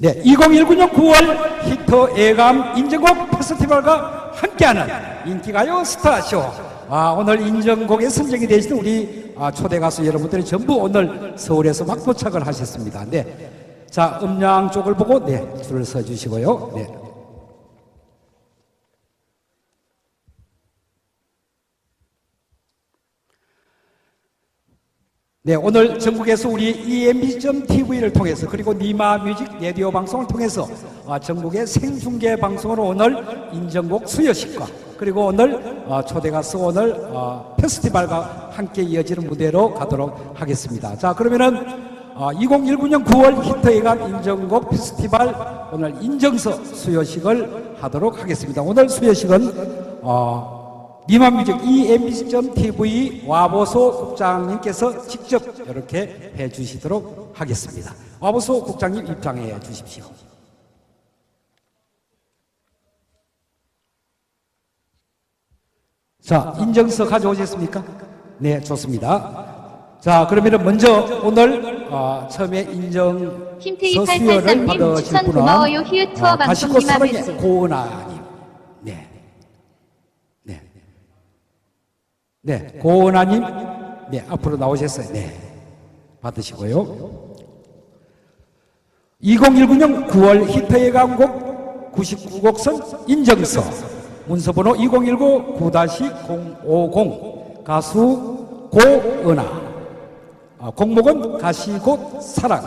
네, 2019년 9월 히터 예감 인정곡 페스티벌과 함께하는 인기가요 스타쇼. 아, 오늘 인정곡에 선정이 되신 우리 아, 초대 가수 여러분들이 전부 오늘 서울에서 막 도착을 하셨습니다. 네. 자, 음량 쪽을 보고, 네, 줄을 서 주시고요. 네. 네, 오늘 전국에서 우리 EMB.TV를 통해서 그리고 니마 뮤직 라디오 방송을 통해서 아, 전국의 생중계 방송으로 오늘 인정곡 수여식과 그리고 오늘 아, 초대 가수 오늘 아, 페스티벌과 함께 이어지는 무대로 가도록 하겠습니다. 자, 그러면은 2019년 9월 히트예감 인정곡 페스티벌 오늘 인정서 수여식을 하도록 하겠습니다. 오늘 수여식은 어, 니마뮤직 EMBC.TV 와보소 국장님께서 직접 이렇게 해 주시도록 하겠습니다. 와보소 국장님 입장해 주십시오. 자, 인정서 가져오셨습니까? 네, 좋습니다. 자, 그러면 먼저 오늘 어, 처음에 인정서 김태희 수여를 883님 받으실 분은 어, 가시고 사랑의. 고은아님. 네. 네. 네, 고은아님, 네, 앞으로 나오셨어요. 네, 받으시고요. 2019년 9월 히트의 강곡 99곡선 인정서. 문서번호 2019-9-050 가수 고은아 아, 공목은 가시곧 사랑.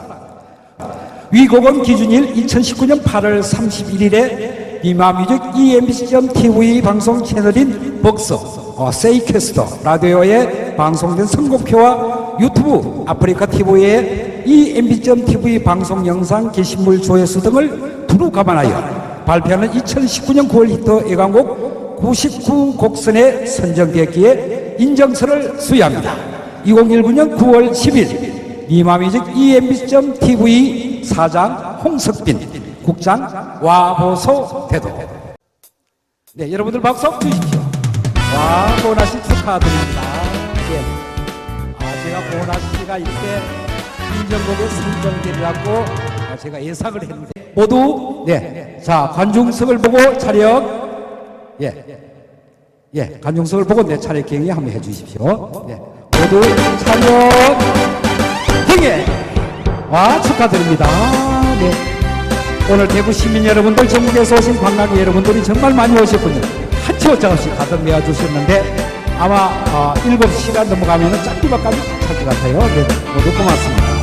위곡은 기준일 2019년 8월 31일에 니마뮤직 EMBC.TV 방송 채널인 벅서 어, 세이캐스터 라디오에 방송된 선곡표와 유튜브 아프리카 TV의 EMB.TV 방송 영상 게시물 조회수 등을 두루 감안하여 발표하는 2019년 9월 히트 예감곡 99곡선에 선정되었기에 인정서를 수여합니다. 2019년 9월 10일 니마뮤직 EMB.TV 사장 홍석빈 국장 와보소 대도 네 여러분들 박수 주십시오 와 고은아 씨 축하드립니다 네. 아 제가 고은아 씨가 이렇게 인정곡에 선정되리라고 아, 제가 예상을 했는데 모두 네 자 관중석을 보고 차렷 예 예, 관중석을 보고 내 차례 경위 한번 해주십시오. 네, 모두 차렷 경례. 와 축하드립니다. 네. 오늘 대구 시민 여러분들, 전국에서 오신 관광객 여러분들이 정말 많이 오셨군요. 한치 오차 없이 가득 메워 주셨는데 아마 어, 7시간 넘어가면 짝두바까지 찰것 같아요. 네, 모두 고맙습니다.